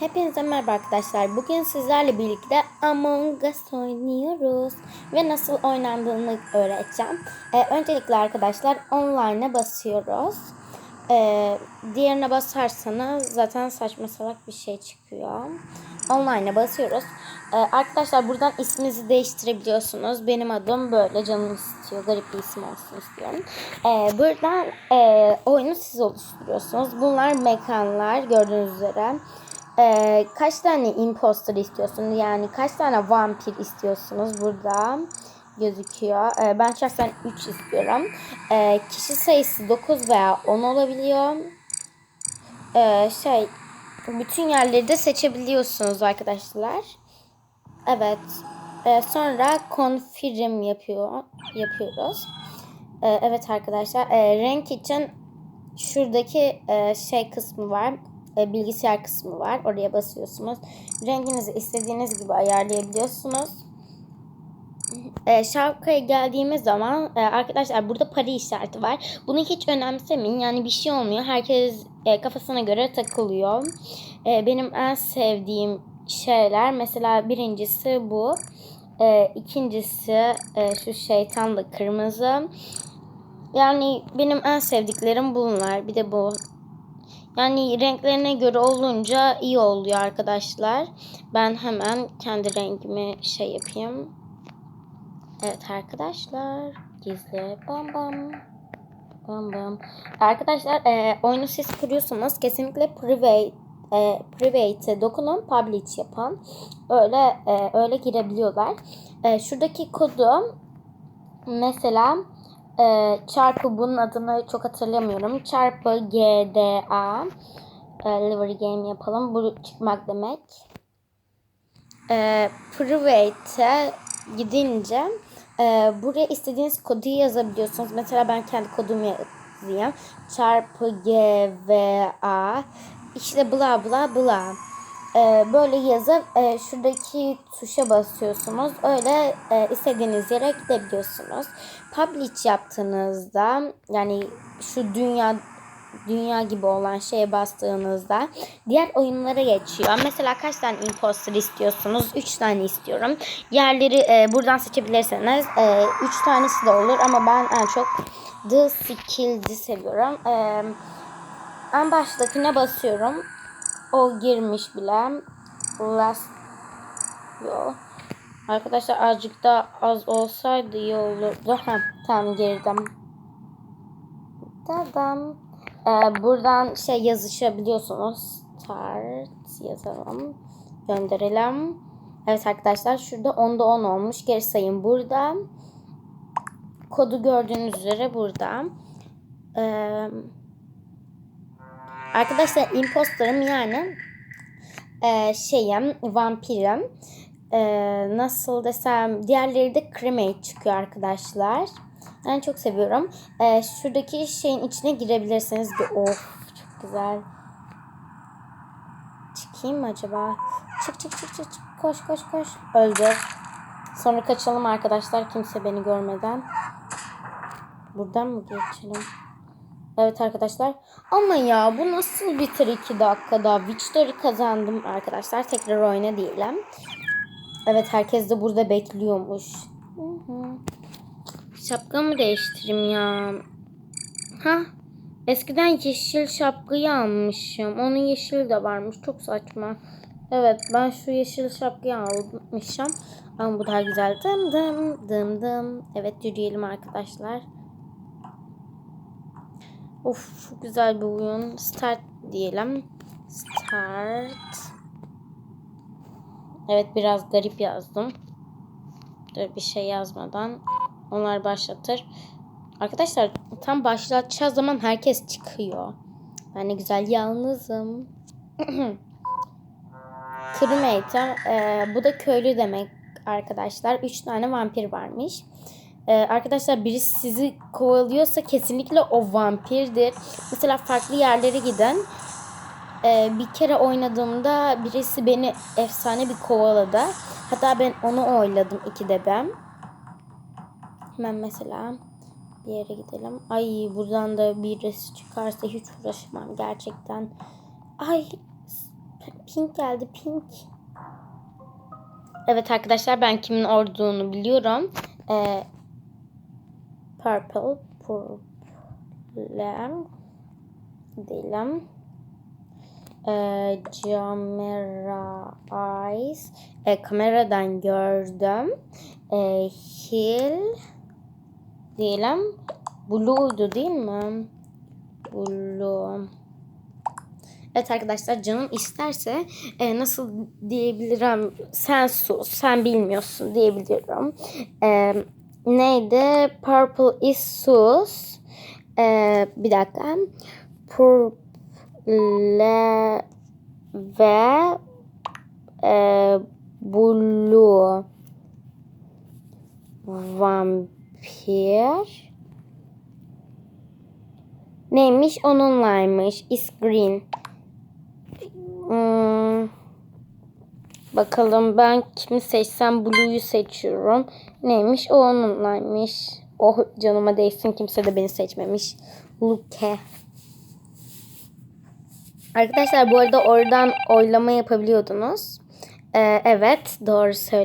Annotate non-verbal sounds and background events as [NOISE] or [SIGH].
Hepinize merhaba arkadaşlar. Bugün sizlerle birlikte Among Us oynuyoruz. Ve nasıl oynandığını öğreteceğim. Ee, öncelikle arkadaşlar online'a basıyoruz. Ee, diğerine basarsanız zaten saçma salak bir şey çıkıyor. Online'a basıyoruz. Ee, arkadaşlar buradan isminizi değiştirebiliyorsunuz. Benim adım böyle canım istiyor. Garip bir isim olsun istiyorum. Ee, buradan e, oyunu siz oluşturuyorsunuz. Bunlar mekanlar gördüğünüz üzere. Ee, kaç tane imposter istiyorsunuz? Yani kaç tane vampir istiyorsunuz? Burada gözüküyor. Ee, ben şahsen 3 istiyorum. Ee, kişi sayısı 9 veya 10 olabiliyor. Ee, şey bütün yerleri de seçebiliyorsunuz arkadaşlar. Evet. Ee, sonra confirm yapıyor yapıyoruz. Ee, evet arkadaşlar. Ee, renk için şuradaki e, şey kısmı var. E, bilgisayar kısmı var. Oraya basıyorsunuz. Renginizi istediğiniz gibi ayarlayabiliyorsunuz. E, şapkaya geldiğimiz zaman e, arkadaşlar burada para işareti var. Bunu hiç önemsemeyin. Yani bir şey olmuyor. Herkes e, kafasına göre takılıyor. E, benim en sevdiğim şeyler mesela birincisi bu. E, ikincisi e, şu şeytanlı kırmızı. Yani benim en sevdiklerim bunlar. Bir de bu. Yani renklerine göre olunca iyi oluyor arkadaşlar. Ben hemen kendi rengimi şey yapayım. Evet arkadaşlar. Gizli bam bam. Bam bam. Arkadaşlar e, oyunu siz kuruyorsanız kesinlikle private e, private'e dokunun public yapın. Öyle e, öyle girebiliyorlar. E, şuradaki kodu mesela e, çarpı bunun adını çok hatırlamıyorum. Çarpı GDA e, livery game yapalım. Bu çıkmak demek. E, private'e gidince e, buraya istediğiniz kodu yazabiliyorsunuz. Mesela ben kendi kodumu yazayım. Çarpı GVA işte bla bla bla. E, böyle yazıp e, şuradaki tuşa basıyorsunuz. Öyle e, istediğiniz yere gidebiliyorsunuz. Publish yaptığınızda yani şu dünya dünya gibi olan şeye bastığınızda diğer oyunlara geçiyor. Mesela kaç tane imposter istiyorsunuz? 3 tane istiyorum. Yerleri e, buradan seçebilirseniz 3 e, üç tanesi de olur ama ben en çok The Skilled'i seviyorum. E, en baştakine basıyorum. O girmiş bile. Last Yo. Arkadaşlar azıcık da az olsaydı iyi olurdu. Ha, tamam girdim. Tamam. Ee, buradan şey yazışabiliyorsunuz. Start yazalım. Gönderelim. Evet arkadaşlar şurada 10'da 10 olmuş. Geri sayın burada. Kodu gördüğünüz üzere burada. Ee, arkadaşlar imposterım yani e, şeyim vampirim. E, nasıl desem diğerleri de cremate çıkıyor arkadaşlar. Ben çok seviyorum. Ee, şuradaki şeyin içine girebilirsiniz. Bir of çok güzel. Çıkayım mı acaba? Çık çık çık çık. çık. Koş koş koş. Öldü. Sonra kaçalım arkadaşlar kimse beni görmeden. Buradan mı geçelim? Evet arkadaşlar. Ama ya bu nasıl biter 2 dakikada? Victory kazandım arkadaşlar. Tekrar oyna diyelim. Evet herkes de burada bekliyormuş. Hı hı. Şapkamı değiştireyim ya. Ha? Eskiden yeşil şapkayı almışım. Onun yeşil de varmış. Çok saçma. Evet ben şu yeşil şapkayı almışım. Ama bu daha güzel. Dım dım dım dım. Evet yürüyelim arkadaşlar. Of çok güzel bir oyun. Start diyelim. Start. Evet biraz garip yazdım. Dur bir şey yazmadan onlar başlatır. Arkadaşlar tam başlatacağı zaman herkes çıkıyor. Ben ne güzel yalnızım. [CLEARS THROAT] Cremator. E, bu da köylü demek arkadaşlar. Üç tane vampir varmış. E, arkadaşlar birisi sizi kovalıyorsa kesinlikle o vampirdir. Mesela farklı yerlere giden e, bir kere oynadığımda birisi beni efsane bir kovaladı. Hatta ben onu oyladım ikide ben. Hemen mesela bir yere gidelim. Ay buradan da birisi çıkarsa hiç uğraşmam gerçekten. Ay pink geldi pink. Evet arkadaşlar ben kimin olduğunu biliyorum. Ee, purple, purple değilim. Ee, camera eyes. Ee, kameradan gördüm. Ee, hill değilim. Blue'du değil mi? Blue. Evet arkadaşlar canım isterse e, nasıl diyebilirim sen sus sen bilmiyorsun diyebilirim. E, neydi? Purple is sus. E, bir dakika. Purple ve e, blue vampir neymiş onunlaymış is green Hmm. Bakalım ben kimi seçsem Blue'yu seçiyorum. Neymiş? O onunlaymış. Oh canıma değsin kimse de beni seçmemiş. Luke. Arkadaşlar bu arada oradan oylama yapabiliyordunuz. Ee, evet doğru söylüyorum.